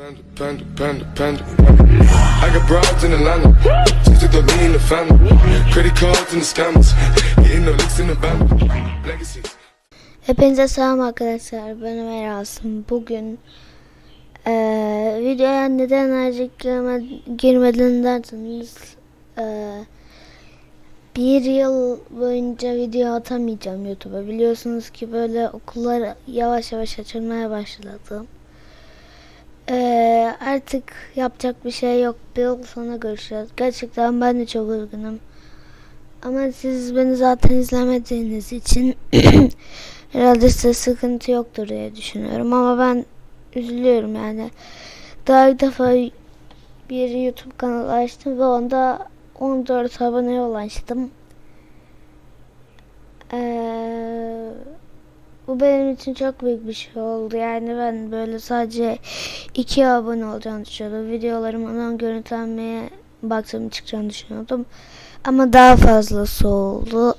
Panda, panda, panda, panda. I got broads in Atlanta. Just took the in the family. Credit cards and the scammers. Hitting the licks in the band. Legacies. Hepinize selam arkadaşlar. Ben Ömer Asım. Bugün eee videoya neden enerjik girme, girmedin derseniz eee, bir yıl boyunca video atamayacağım YouTube'a. Biliyorsunuz ki böyle okullar yavaş yavaş açılmaya başladı. Eee, artık yapacak bir şey yok. Bir yıl sonra görüşeceğiz. Gerçekten ben de çok üzgünüm. Ama siz beni zaten izlemediğiniz için herhalde size sıkıntı yoktur diye düşünüyorum. Ama ben üzülüyorum yani. Daha ilk defa bir YouTube kanalı açtım ve onda 14 aboneye ulaştım. Ee, bu benim için çok büyük bir şey oldu. Yani ben böyle sadece 2 abone olacağını düşünüyordum. Videolarımdan görüntülenmeye baktım çıkacağını düşünüyordum. Ama daha fazlası oldu.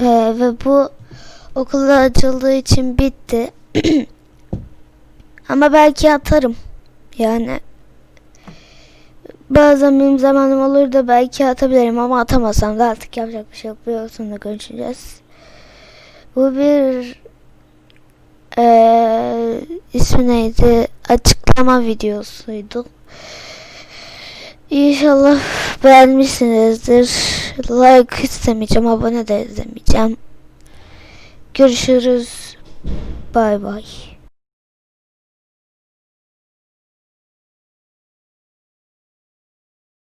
Ee, ve bu okulda açıldığı için bitti. Ama belki atarım. Yani bazen benim zamanım olur da belki atabilirim ama atamasam da artık yapacak bir şey yok. Bir sonra görüşeceğiz. Bu bir eee ismi neydi? Açıklama videosuydu. İnşallah beğenmişsinizdir. Like istemeyeceğim, abone de istemeyeceğim. Görüşürüz. Bay bay.